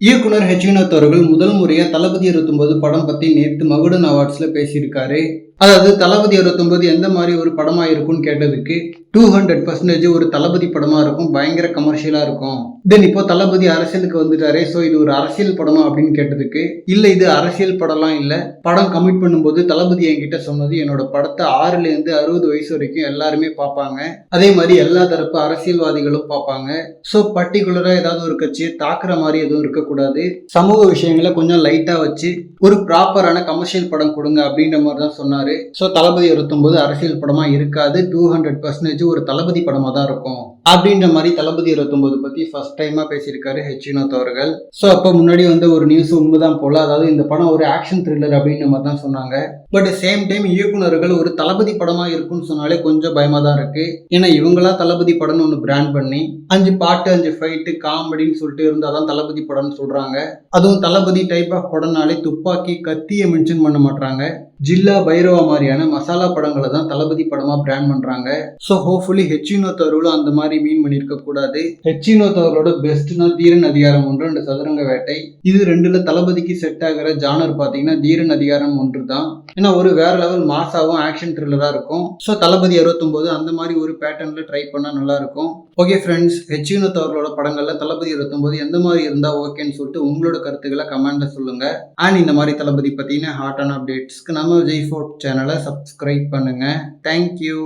இயக்குனர் ஹெச் வினோத் அவர்கள் முதல் முறையாக தளபதி இருபத்தொம்போது படம் பத்தி நேத்து மகுடன் அவார்ட்ஸ்ல பேசியிருக்காரு. அதாவது தளபதி இருபத்தொன்பது எந்த மாதிரி ஒரு படமா இருக்கும்னு கேட்டதுக்கு டூ ஹண்ட்ரட் பர்சன்டேஜ் ஒரு தளபதி படமா இருக்கும் பயங்கர கமர்ஷியலா இருக்கும். தென் இப்போ தளபதி அரசியலுக்கு வந்துட்டாரே ஸோ இது ஒரு அரசியல் படமா அப்படின்னு கேட்டதுக்கு இல்ல இது அரசியல் படம்லாம் இல்ல. படம் கமிட் பண்ணும்போது தளபதி என்கிட்ட சொன்னது என்னோட படத்தை ஆறுல இருந்து அறுபது வயசு வரைக்கும் எல்லாருமே பார்ப்பாங்க. அதே மாதிரி எல்லா தரப்பு அரசியல்வாதிகளும் பார்ப்பாங்க. ஸோ பர்டிகுலரா ஏதாவது ஒரு கட்சியை தாக்குற மாதிரி எதுவும் இருக்கக்கூடாது. சமூக விஷயங்களை கொஞ்சம் லைட்டா வச்சு ஒரு ப்ராப்பரான கமர்ஷியல் படம் கொடுங்க அப்படின்ற மாதிரி தான் சொன்னாரு. ஸோ தளபதி இருபத்தொன்பது அரசியல் படமா இருக்காது. டூ ஹண்ட்ரட் பர்சன்டேஜ் ஒரு தளபதி படமாக தான் இருக்கும். அப்படின்ற மாதிரி தளபதி இருபத்தொன்பது பத்தி ஃபர்ஸ்ட் டைமா பேசியிருக்காரு ஹெச் வினோத் அவர்கள். ஸோ அப்போ முன்னாடி வந்து ஒரு நியூஸ் உண்மைதான் போல. அதாவது இந்த படம் ஒரு ஆக்ஷன் த்ரில்லர் அப்படின்ற மாதிரி தான் சொன்னாங்க. பட் சேம் டைம் இயக்குனர்கள் ஒரு தளபதி படமா இருக்குன்னு சொன்னாலே கொஞ்சம் பயமா தான் இருக்கு. ஏன்னா இவங்களா தளபதி படம்னு ஒன்று பிராண்ட் பண்ணி அஞ்சு பாட்டு அஞ்சு ஃபைட்டு காமெடின்னு சொல்லிட்டு இருந்தால் தான் தளபதி படம்னு சொல்றாங்க. அதுவும் தளபதி டைப் ஆஃப் படம்னாலே துப்பாக்கி கத்தியை மென்ஷன் பண்ண மாட்டாங்க ஜில்லா பைரவா மாதிரியான மசாலா படங்களை தான் தளபதி படமா பிராண்ட் பண்றாங்க. ஸோ ஹோப்ஃபுல்லி ஹெச்சினோத் அவர்களும் அந்த மாதிரி மீன் பண்ணிருக்க கூடாது. ஹெச்சினோத் அவர்களோட பெஸ்ட்னா தீரன் அதிகாரம் ஒன்று ரெண்டு சதுரங்க வேட்டை. இது ரெண்டுல தளபதிக்கு செட் ஆகிற ஜானர் பார்த்தீங்கன்னா தீரன் அதிகாரம் ஒன்று தான். ஏன்னா ஒரு வேற லெவல் மாசாவும் ஆக்ஷன் த்ரில்லராக இருக்கும். ஸோ தளபதி அறுபத்தொம்போது அந்த மாதிரி ஒரு பேட்டர்ன்ல ட்ரை பண்ணா நல்லா இருக்கும். ஓகே ஃப்ரெண்ட்ஸ் ஹெச்சினோத் அவர்களோட படங்கள்ல தளபதி அறுபத்தொம்போது எந்த மாதிரி இருந்தா ஓகேன்னு சொல்லிட்டு உங்களோட கருத்துக்களை கமெண்ட்ல சொல்லுங்க. அண்ட் இந்த மாதிரி தளபதி பத்தின ஹாட்டான அப்டேட்ஸ்க்கு நம்ம விஜய் ஃபோர்ட் சேனலை சப்ஸ்கிரைப் பண்ணுங்க. Thank you